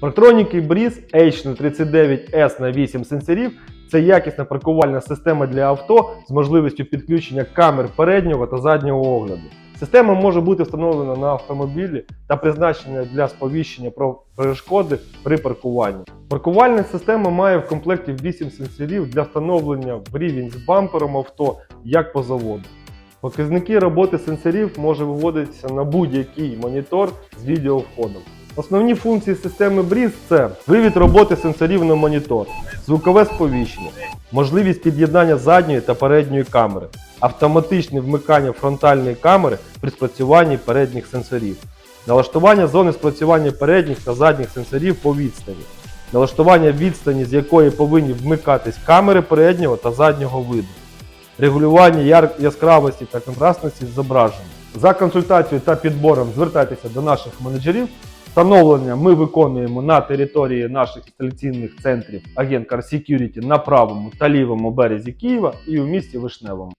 Парктроніки Breeze H39S на 8 сенсорів це якісна паркувальна система для авто з можливістю підключення камер переднього та заднього огляду. Система може бути встановлена на автомобілі та призначена для сповіщення про перешкоди при паркуванні. Паркувальна система має в комплекті 8 сенсорів для встановлення в рівень з бампером авто як по заводу. Показники роботи сенсорів може виводитися на будь-який монітор з відеовходом. Основні функції системи Breeze – це вивід роботи сенсорів на монітор, звукове сповіщення, можливість під'єднання задньої та передньої камери, автоматичне вмикання фронтальної камери при спрацюванні передніх сенсорів, налаштування зони спрацювання передніх та задніх сенсорів по відстані, налаштування відстані, з якої повинні вмикатись камери переднього та заднього виду, регулювання яскравості та контрастності зображення. За консультацією та підбором звертайтеся до наших менеджерів. Встановлення ми виконуємо на території наших інсталяційних центрів Агент Car Security на правому та лівому березі Києва і у місті Вишневому.